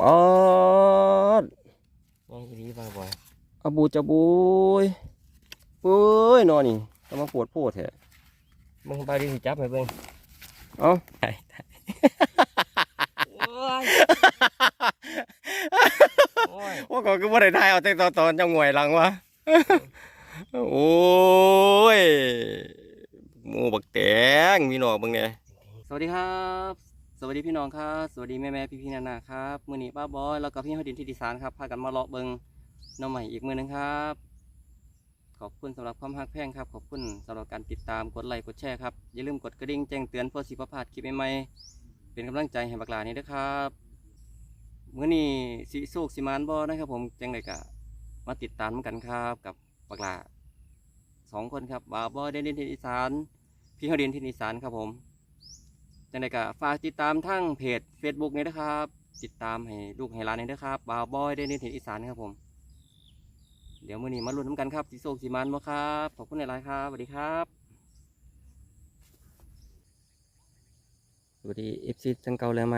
ปอดยังอีรีบาบ่อยอาบูจะบุยเอ้ยนอนนี่ต้องมาปวดโพดแท้มึงไปดิจับให้เบิ่งเอ้าโอ้ยโอ้ยว่าก่อนก็บ่ได้ทายเอาแต่ตอนตอนจังหวยหลังวะโอ้ยหมูบักแตงมีหนอกเบิ่งเนี่ยสวัสดีครับ สวัสดีพี่น้องครับสวัสดีแม่แม่พี่พี่นานาครับมือนี้ป้าบอยแล้วก็พี่ฮอดินที่ดิสานครับพากันมาเลาะเบิงน้องใหม่อีกมือหนึงครับ ขอบคุณสำหรับความฮักแพงครับ ขอบคุณสำหรับการติดตามกดไลค์กดแชร์ครับอย่าลืมกดกระดิ่งแจ้งเตือนเพื่อสิบพลาดคลิปใหม่ๆเป็นกำลังใจให้บักลานี้ด้วยครับมือนี้สิโศกสิมานบ่นะครับ ผมจังไดกะมาติดตามกันครับกับบักลาสองคนครับบ่าบอยเดนเดนทินอีสานพี่ฮาเดนทินอีสานครับผม จังไดกะฝากติดตามทั้งเพจ Facebook นี้นะครับ ติดตามให้ลูกให้หลานนี้ด้วยครับบ่าวบอยเดนเดนทินอีสานครับผม เดี๋ยวมื้อนี้มาลุ้นน้ำกันครับสีโศกสีมันบ่ครับ ขอบคุณหลายๆครับสวัสดีครับสวัสดีเอฟซีจังเก่าเลยไหม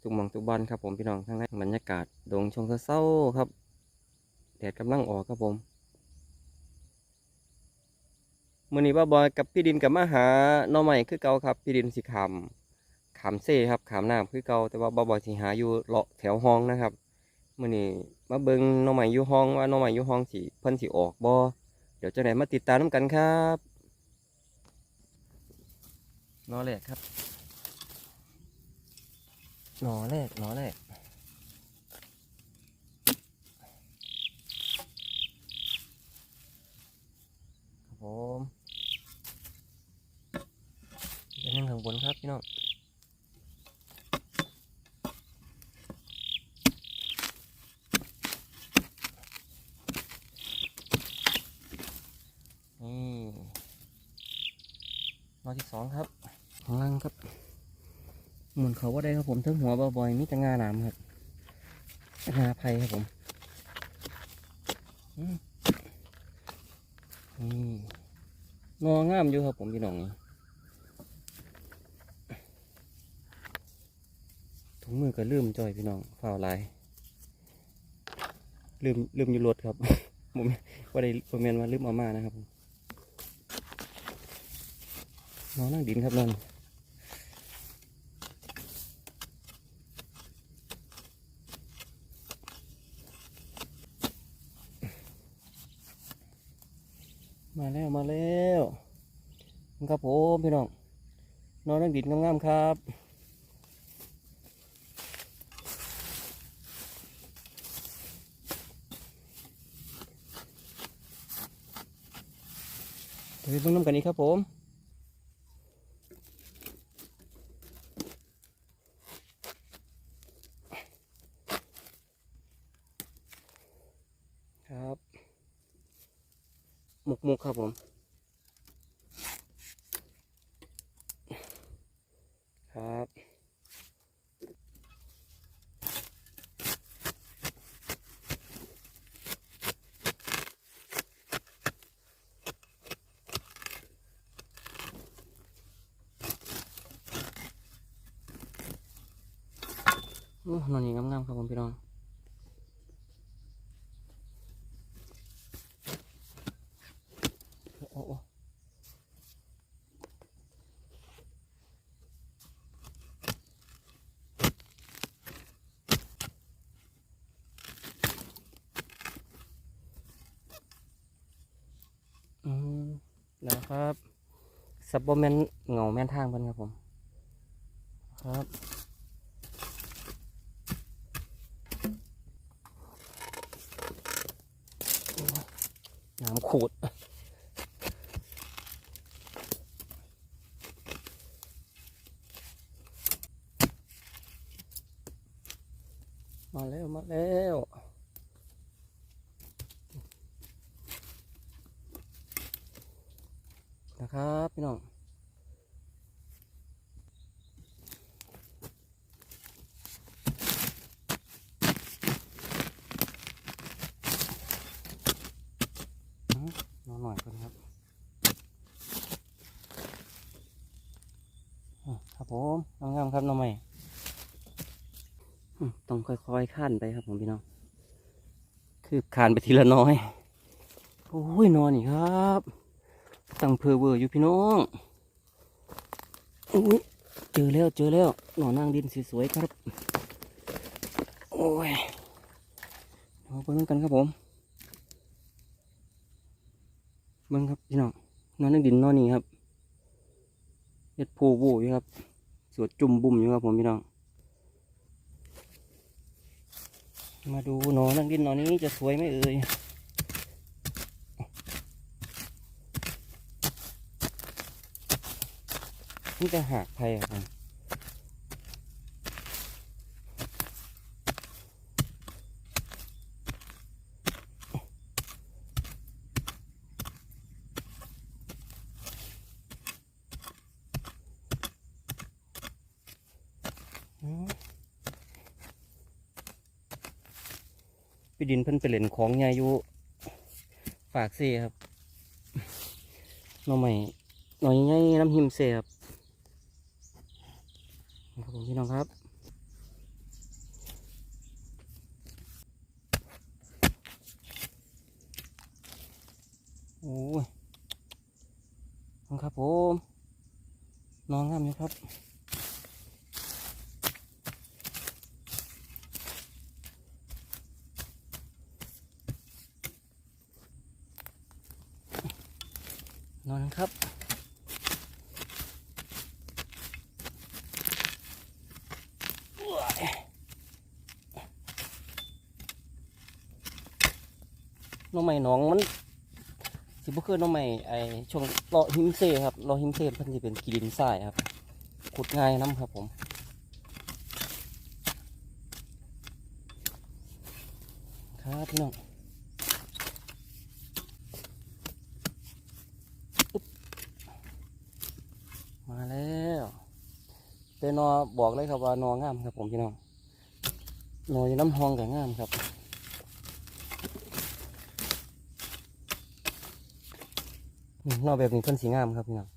ทุกหมองทุกบอลครับผมพี่น้องทั้งนั้นบรรยากาศดงชงเศร้าครับแดดกำลังออกครับผม มื้อนี้บ้าบอยกับพี่ดินกับมาหาน้องใหม่คือเก่าครับ พี่ดินสิขามขามเซ่ครับขามน้ำคือเก่าแต่ว่าบ้าบอยสิหาอยู่เลาะแถวห้องนะครับมื่อนี้มาเบิ่งน้องใหม่อยู่ห้องว่าน้องใหม่อยู่ห้องสิเพิ่นสิออกบ่เดี๋ยวจะไหนมาติดตามน้ำกันครับนอแรกครับนอแรกนอแรกครับผม เป็นยังข้างบนครับพี่น้องนี่รอที่สองครับข้างล่างครับหมุนเขาว่าได้ครับผมทั้งหัวบ่อยๆมีแต่งาหนามครับงาไผ่ครับผมอืมนี่งองามอยู่ครับผมพี่น้องนี่ ถุงมือก็ลืมจ่อยพี่น้องฝ่าลายลืมลืมอยู่รถครับผมว่าได้ผมเมนว่าลืมเอามานะครับผมนอนนั่งดินครับนอนมาแล้วมาแล้วครับผมพี่น้องนอนนั่งดินงามๆครับ เดี๋ยวไปเบิ่งน้ำกันนี้ครับผมครับหมกมุกครับผม นอนนี่งามๆครับผมพี่น้องโอ้โอ้โอ้อืมนะครับซับโบแมนเหงาแม่นทางเพิ่นครับผม ครับ น้ำขูด มาแล้วมาแล้วนะครับพี่น้อง นอนหน่อยก่อนครับอะครับผมงามๆครับน้องใหม่ อืมต้ องค่อยข้านไปครับผมพี่น้อง คือขานไปทีละน้อย โอ้ยนอนนี่ครับ ตั้งเพอเวอร์อยู่พี่น้องอุ้ยเจอแล้วเจอแล้วหนอนนางดินสวยๆครับ โอ้ยเอาไปเบิ่งกันครับผมเบิ่งครับพี่น้องนอนนางดินนอนนี่ครับเฮ็ดโพโวอยู่ครับสวดจุ่มบุ่มอยู่ครับผมพี่น้อง มาดูหนอนนางดินหนอนนี้จะสวยไหมเอ่ยนี่จะหักไผ่อะครับ พี่ดินเพิ่นไปเล่นของใหญ่อยู่ฝากเซ่ครับน้อใหม่หน่อยใหญ่น้ำหิมเซ่ครับขอบคุณพี่น้องครับ โอ้ยน้องครับผมนอนงามอยู่ครับ นอนครับ น้องใหม่น้องมันสิบ่คือน้องใหม่ไอช่วงรอหิมเซ่ครับรอหิมเซ่เพิ่นสิเป็นกีดินทรายครับขุดง่ายน้ำครับผมครับพี่น้องอึ๊บมาแล้ว็บอกเลยครับว่านองามครับ ผมพี่น้องนออยู่น้ำหองกับงามครับนอแบบนี้เพิ่นสีงามครับพี่น้อง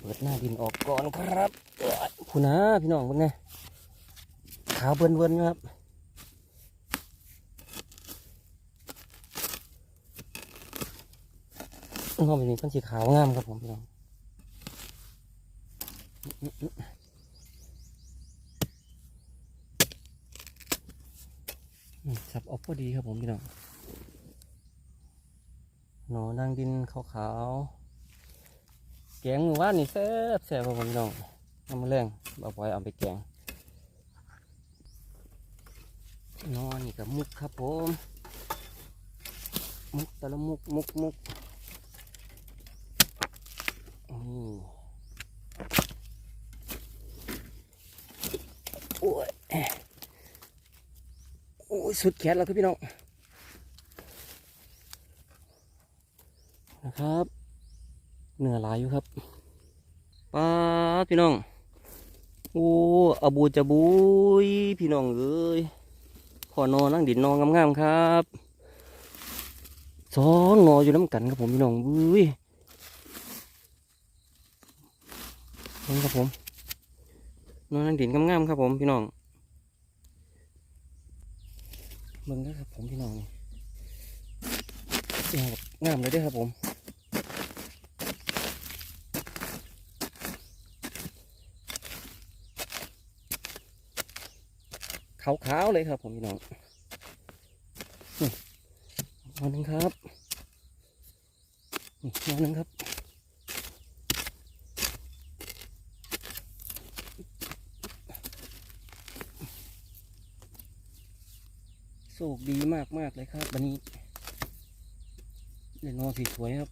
เปิดหน้าดินออกก่อนครับเอ้ยคุณนะพี่น้องเป็นไงขาวเบิ่นเบิ่นๆครับ นอกแบบนี้เพิ่นสีขาวงามครับผมพี่น้องสับออกพอดีครับผมพี่น้องหนอดังดินขาวๆแกงมือว่านนี่แซ่บแซ่บครับผมพี่น้องน้ำมันแรงเอาไว้เอาไปแกงนอนนี่กับมุกครับผม มุกแต่ละมุกมุกมุก นี่โอ้ยโอ้ยสุดแขนแล้วครับพี่น้องนะครับเหนือหลายอยู่ครับป้าพี่น้อง โอ้อาบูจะบุยพี่น้องเอ้ยขอนอนนั่งดินนอนงามๆครับสองงออยู่น้ำกันครับผมพี่น้องบุ้ย นี่ครับผมนอนนั่งดินงามๆครับผมพี่น้องเบิ่งนะครับผมพี่น้องนี่งามเลยด้อครับผมขาวๆเลยครับผมพี่น้องนี่มาหนึ่งครับนี่มาหนึ่งครับ โชคดีมากมากเลยครับ วันนี้เล่นนอนสวยๆครับ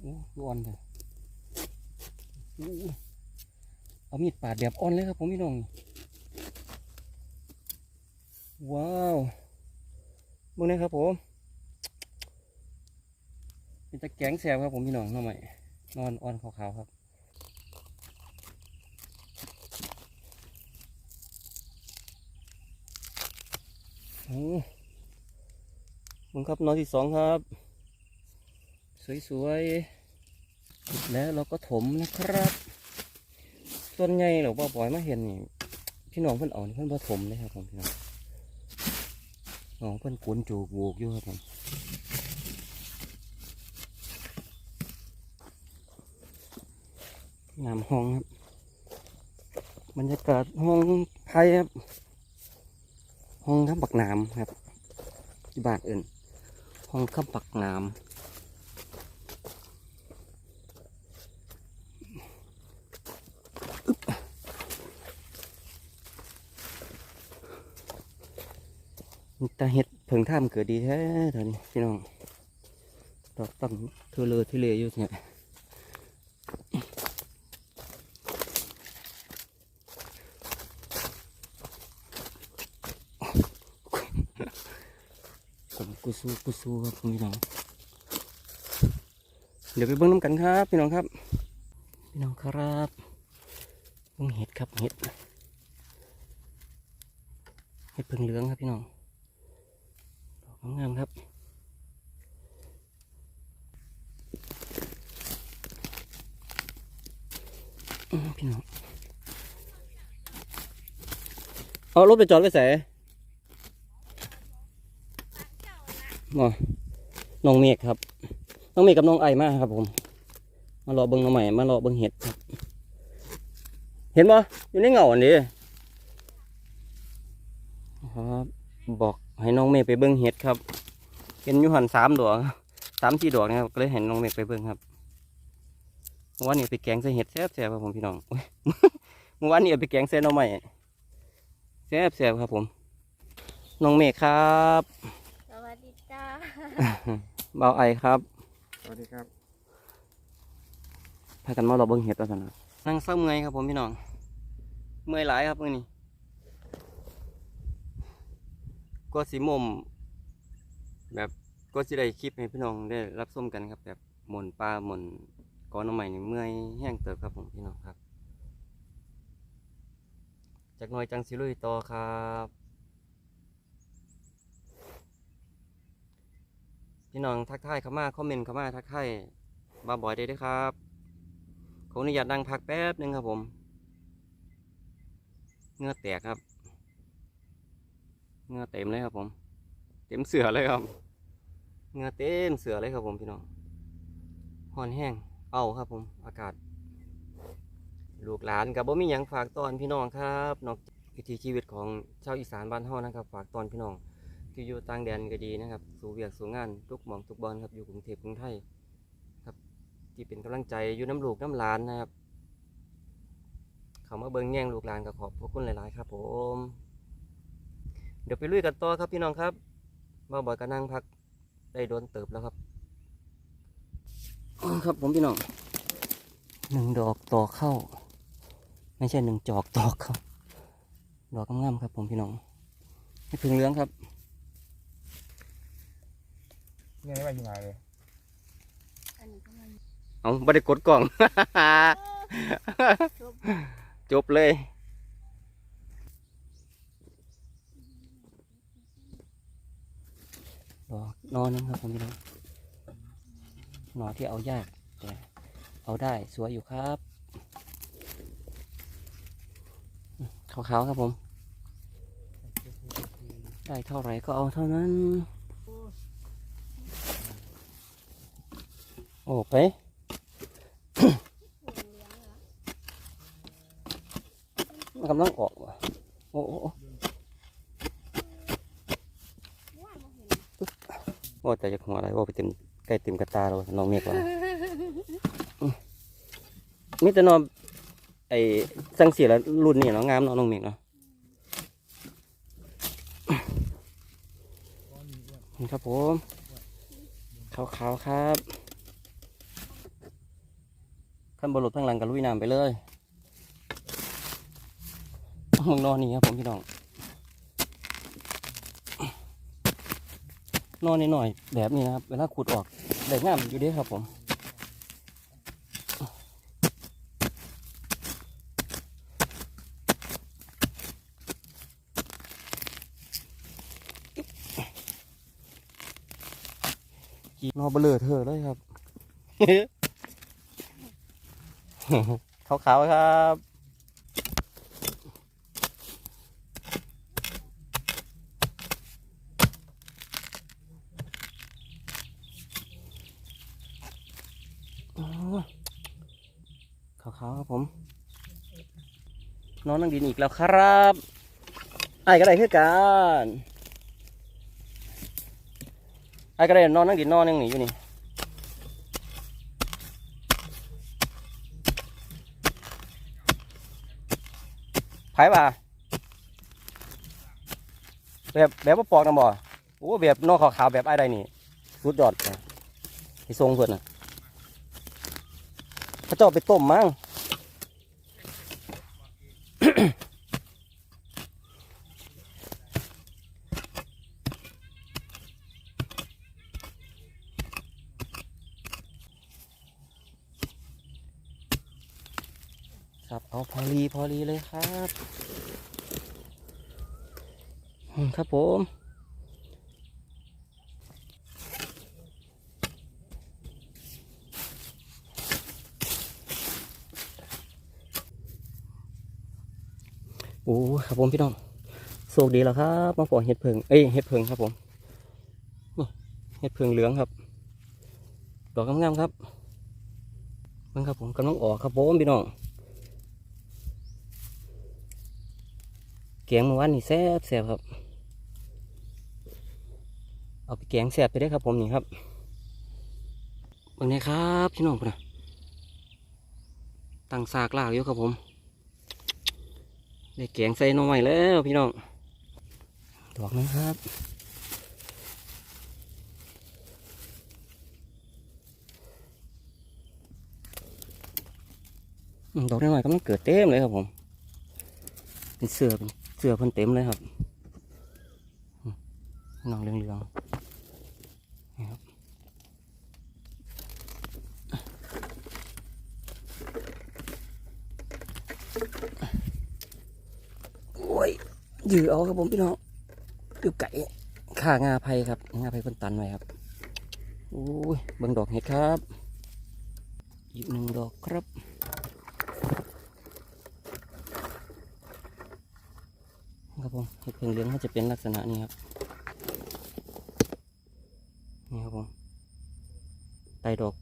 โอ้ดูอ่อนเลยอู้เอามีดปาดแบบอ่อนเลยครับผมพี่น้อง ว้าว มึงนะครับผม เป็นตะแกงแซวครับผมพี่น้องทำไมนอนอ่อนขาวๆครับมึงครับนอนที่สองครับ สวยๆแล้วเราก็ถมนะครับส่วนใหญ่หรือว่าปล่อยมาเห็นนี่พี่น้องเพิ่นเอานี่เพิ่นบ่ถมเลยครับผมพี่น้อง น้องเพิ่นกวนจูบวกอยู่ครับผมงามห้องครับบรรยากาศห้องไทยครับ ห้องข้ามปักน้ำครับที่บ้านอื่น ห้องข้ามปักน้ำ ตาเห็ดเพิ่งท่ามเกิดดีแท้ตอนนี้พี่น้องดอกตั้งเทเลอเทเลอยู่เนี่ยผมกุซูกุซูครับพี่น้อง เดี๋ยวไปเบิ้งน้ำกันครับ พี่น้องครับ พี่น้องครับเบิ้งเห็ดครับเห็ด เห็ดเพิ่งเหลืองครับพี่น้อง งามครับพี่น้องเอารถไปจอดไว้ใส่มาน้องเมฆครับ น้องเมฆกับน้องไอมาครับผม มารอเบิ้งน้องใหม่มารอเบิ้งเห็ดครับ เห็นปะอยู่ในเงาอันนี้ครับบอก ให้น้องเมฆไปเบิ้งเห็ดครับเห็นอยู่หันสามดอกสามสี่ดอกนะครับก็เลยเห็นน้องเมฆไปเบิ้งครับเมื่อวานนี้เอาไปแกงใส่เห็ดแซ่บแซ่บครับผมพี่น้องโอ้ยเมื่อวานนี้เอาไปแกงใส่หน้องใหม่แซ่บแซ่บครับผม น้องเมฆครับสวัสดีจ้าเบาไอครับสวัสดีครับพากันมาเราเบิ้งเห็ดแล้วกันนะนั่งเศร้าเมื่อยครับผมพี่น้อง เมื่อยหลายครับมื่อนี้ ก็สีมุมแบบก็สิได้คลิปให้พี่น้องได้รับชมกันครับ แบบหมนปลาหมนก้อนน้ำใหม่นี่เมื่อยแห้งเติบครับผมพี่น้องครับจากหน้อยจังสิลุยต่อครับพี่น้องทักทายเข้ามาคอมเมนต์เข้ามาทักทายมาบ่อยได้เด้วยครับขออนุญาตนั่งพักแป๊บหนึงครับผมเงือแตกครับ เงือเต็มเลยครับผม เต็มเสือเลยครับเงือเต็มเสือเลยครับผมพี่น้องห่อนแห้งเอาครับผมอากาศ ลูกหลานกับบ่มีหยังฝากตอนพี่น้องครับนอกวิถีชีวิตของชาวอีสานบ้านเฮานะครับ ฝากตอนพี่น้องที่อยู่ต่างแดนก็ดีนะครับ สู่เวียกสู่งานทุกหม่องทุกบอลครับอยู่กรุงเทพกรุงไทยครับ ที่เป็นกำลังใจอยู่น้ำลูกน้ำหลานนะครับเขามาเบิ่งแย่งลูกหลานกับขอบพระคุณหลาย ๆ ครับผม เดี๋ยวไปลุยกันต่อครับพี่น้องครับมาบ่อยก็นั่งพักได้โดนเติบแล้วครับอ้อครับผมพี่น้องหนึ่งดอกต่อเข้า ไม่ใช่หนึ่งจอกต่อเข้าดอกงามๆครับผมพี่น้องให้พึ่งเหลื้องครับเนี่ยไม่ไปที่ไหนเลยอันนี้ก็มันเอาไม่ได้กดกล่อง จบจบเลย ดอนอนนะครับผมพี่น้องหนอที่เอายากแต่เอาได้สวยอยู่ครับขาวๆครับผม ได้เท่าไหร่ก็เอาเท่านั้น โอ้ไปเหลืองเหรอมันกำลังออกว่ะโอ้โอ้โอ้ ว่ามาเห็น โอ้แต่จะหัวอะไรว่าไปเต็มใกล้เต็มกระตาแล้วน้องเมฆว่ามิต่นอนไอ้สังเสียแล้วรุ่นนี่เนาะงามเนาะน้องเมฆเนาะครับผมขาวๆครับขั้นบนหลุดข้งหลังกับลุยน้ำไปเลยมึงนอนนี่ครับผมพี่น้อง นอนหน่อยๆแบบนี้นะครับเวลาขุดออกได้ง่ามอยู่ดีครับผมนอเบลอเธอเลยครับขาวๆครับาวครับผม นอนนั่งดินอีกแล้วครับไอ้ก็ได้คือกันไอ้ก็ได้นอนนั่งดินนอนยังหนีอยู่นี่ไผ่ป่ะแบบแบบว่าปอกนะบ่โอ้แบบนอกขาวๆแบบไอ้ได้นี่สุดยอดที่ทรงเพื่อนน่ะเขาจะเอาไปต้มมั้ง ครับเอาพอลีพอลีเลยครับ ครับผม โอ้ ครับผมพี่น้องโชคดีแล้วครับมาปล่อยเห็ดเพิงเอ้ยเห็ดเพิงครับผมเห็ดเพิงเหลืองครับ ดอกงามๆครับมันครับผมกำลังออกครับผมพี่น้องแกงเมื่อวานนี่แซ่บแซ่บครับ เอาไปแกงแซ่บไปได้ครับผมนี่ครับบางนี้ครับพี่น้องนนะตั้งซากลากอยู่ครับผม ได้แกงใส่น่อไม้แล้วพี่น้องดอกนึงครับอืมดอกน้อยๆกำลังเกิดเต็มเลยครับผม เป็นเสือเป็นเสือเพิ่นเต็มเลยครับน้องเหลืองๆนี่ครับโอ้ย ยือเอาครับผมพี่น้องตืบไก่ข่างาไผ่ครับงาไผ่เพิ่นตันไว้ครับโอ้ยเบิ่งดอกเห็ดครับ อีกหนึ่งดอกครับครับผมเห็ดเพิงเหลืองก็จะเป็นลักษณะนี้ครับนี่ครับผมไตดอก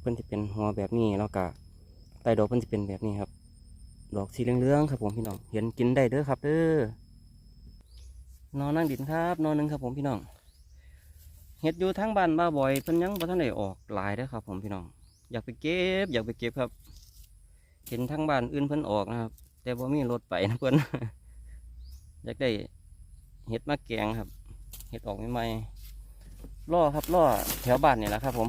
เพิ่นจะเป็นหัวแบบนี้แล้วก็ไตดอกเพิ่นจะเป็นแบบนี้ครับ ดอกสีเหลืองๆครับผมพี่น้อง เห็นกินได้เด้อครับเด้อนอนนั่งดินครับ นอนหนึ่งครับผมพี่น้อง เห็ดอยู่ทั้งบ้านบ้าบ่อยเพิ่นยังบ่ทันได้ออกหลายเด้อครับผมพี่น้อง อยากไปเก็บ อยากไปเก็บครับ เห็นทั้งบ้านอื่นเพิ่นออกนะครับ แต่บ่มีรถไปนะเพิ่นอยากได้เห็ดมาแกงครับ เห็ดออกใหม่ๆล่อครับล่อแถวบ้านนี่แหละครับผม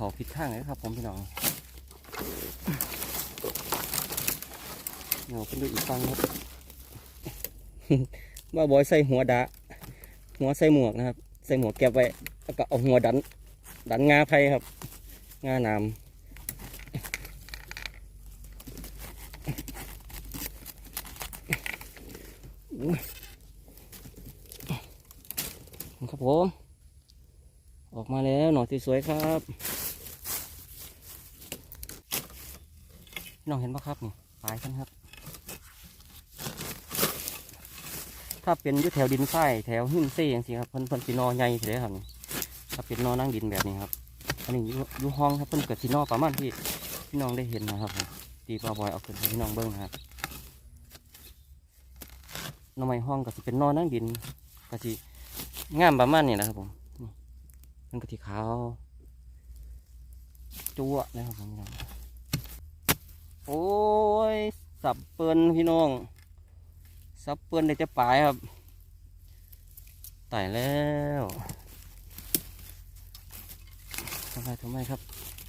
เขาผิดข้างเลยครับ ผมพี่น้องเดี๋ยวเป็นดูอีกฟังครับว่าบอยใส่หัวดะหัวใส่หมวกนะครับ ใส่หมวกแก็บไว้แล้วก็เอาหัวดัน ดันงาไผ่ครับ งาหนามอุ้ยครับผม ออกมาแล้วหน่อสวยๆครับ น้องเห็นปะครับนี่ปลายกันครับ ถ้าเป็นอยุแถวดินทรายแถวหินเซ่ยังสิครับเพิ่นเพิ่นสีนอใหญ่เฉยครับนี่ถ้าเป็นนอนั่งดินแบบนี้ครับอันนี้อยู่อยู่ห้องครับเพิ่นเกิดสีนอประมาณที่พี่น้องได้เห็นนะครับผมตีปลาบอยเอาขึ้นให้พี่น้องเบิ้งนะครับหนอไม้ห้องก็สิเป็นนอนั่งดินก็สิงามประมาณนี้นะครับผมมันก็ที่ขาวจั่วนะครับผมพี่น้อง โอ้ย สับเปินพี่น้อง สับเปินได้จะปลายครับไต่แล้วทำไมทำไมครับ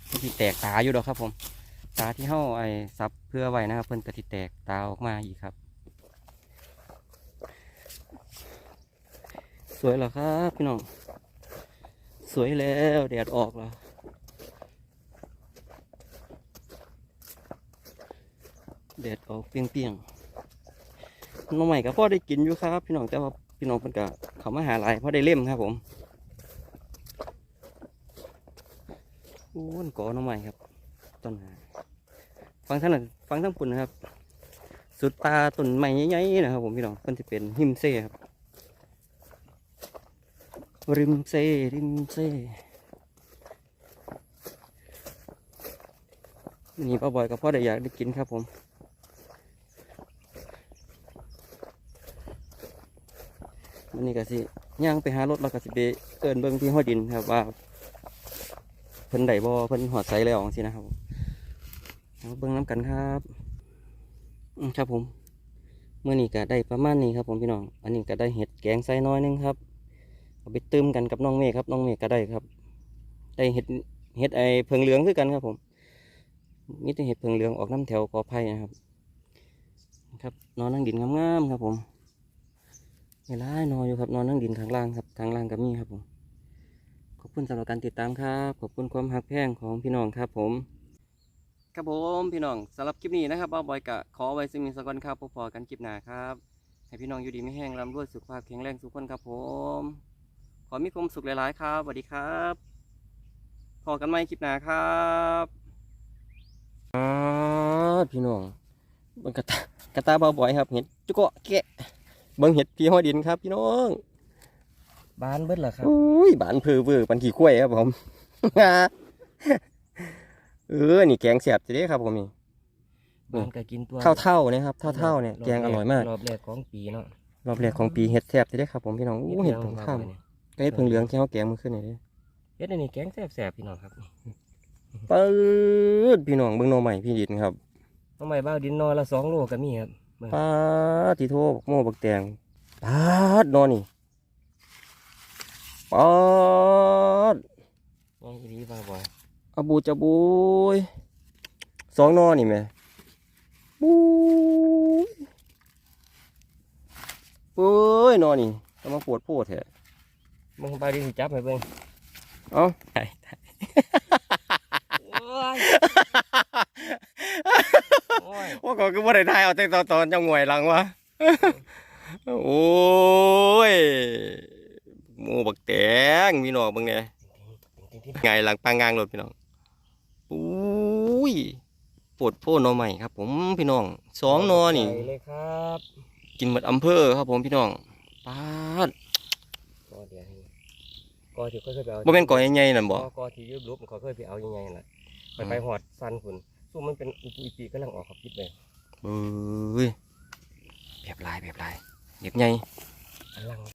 มันที่แตกตาอยู่ดอกครับผม ตาที่เห่าไอ้สับเพื่อไว้นะครับ เพิ่นก็ที่แตกตาออกมาอีกครับ สวยเหรอครับพี่น้อง สวยแล้วแดดออกแล้ว ดออกเปรี้ยงๆน้องใหม่ก็พอได้กินอยู่ครับ พี่น้องแต่ว่าพี่น้องเพิ่นก็เขามาหาหลายพอได้เล่มครับผมโอ้นก่อน้องใหม่ครับต้นหาฟังท่านนฟังทั้งปุ่นนะครับ สุดตาต้นใหม่ใหญ่ๆนะครับ ผมพี่น้องเพิ่นจะเป็นหิมเซ่ครับริมเซริมเซนี่ป้าบอยกับพ่อได้อยากได้กินครับผม วันนี้ก็สิย่างไปหารถแล้วก็สิไปเอินเบิ่งที่ห้อดินครับว่าเพิ่นไดบ่เพิ่นหอดใสแล้วสินะครับเอาเบิ่งน้ำกันครับอืมครับผมเมื่อนี้ก็ได้ประมาณนี้ครับผมพี่น้อง อันนี้ก็ได้เห็ดแกงใส่น้อยหนึงครับเอาไปตื้มกันกับน้องเมฆครับน้องเมฆก็ได้ครับ ได้เห็ดเห็ดไอเพิงเหลืองคือกันครับผมมีแต่เห็ดเพิงเหลืองออกน้ำแถวกอไผ่นะครับ ครับนอนนั่งดินงามๆครับผม เวลานอนอยู่ครับนอนนั่งดินข้างล่างครับข้างล่างก็มีครับผมขอบคุณสำหรับการติดตามครับ ขอบคุณความหักแพงของพี่น้องครับผม ครับผมพี่น้องสำหรับคลิปนี้นะครับเอาบอยกะขอไว้ซึ่งมีสกอนครับพอๆกันคลิปหน้าครับให้พี่น้องอยู่ดีไม่แห้งร่ำรวยสุขภาพแข็งแรงสุขคนครับผม ขอมีความสุขหลายๆครับสวัสดีครับพอกันใหม่คลิปหน้าครับอ๋อพี่น้องเบิ่งกระตากระตาเบาบ่อยครับเห็ดจุกเกาะแกะ เบิ่งเห็ดพี่ห้อยดินครับพี่น้องบ้านเบิดเหรอครับอุ้ยบานเพอเวอร์ปันขี้ข้วยครับผมเออนี่แกงเสียบจะได้ครับผมนี่บ้านก็กินตัวเท่าเท่าๆนะครับเท่าเท่าๆเนี่ยแกงอร่อยมากรอบแรกของปีเนาะรอบแรกของปีเห็ดแซ่บจะได้ครับผมพี่น้องอู้เห็ดผงข้ามก็เห็ดผงเหลืองที่เขาแกงมาขึ้นนี่เด้เฮ็ดอันนี้แกงแซ่บๆพี่น้องครับปื๊ดพี่น้องเบิ่งหนอใหม่พี่ดินครับทำไมบ้าวดินนอละสองโลก็มีครับเบิ่ง ปาดติโทบักโม่บักแตงปาดนอนี่ปาดยังอีดีบ้าวบ่อยอาบูจะบูยสองนอนี่แม่บูยเอ้ยนอนี่จะมาปวดโพดแท้เบิ่งบ้าวดินสิจับให้เบิ่งเอ้า โอ้ยโอ้ย ว่าก็คือว่าได้ทายเอาแต่ตอนตอนเจังหวยหลังวะโอ้ยหมูบักแตงพี่น้องเบิ่งเนี่ยไงหลังปางงางรถพี่น้องอุ้ยปวดโพนอใหม่ครับ ผมพี่น้องสองนอนี่ใส่เลยครับ กินหมดอำเภอครับผมพี่น้องปาดก็เดี๋ยวให้ก็ที่เขาเคยไปเอาบ่แม่นก่อใหญ่ๆนั่นบ่ก็ก็ที่ยืบลุบเขาเคยไปเอายังไงล่ะไปไปหอดฟันคุณ ซุ่มมันเป็นอุปุอิปีกำลังออกครับคิดเลยเอ้ยแบบลายแบบลายแบบใหญ่อลัง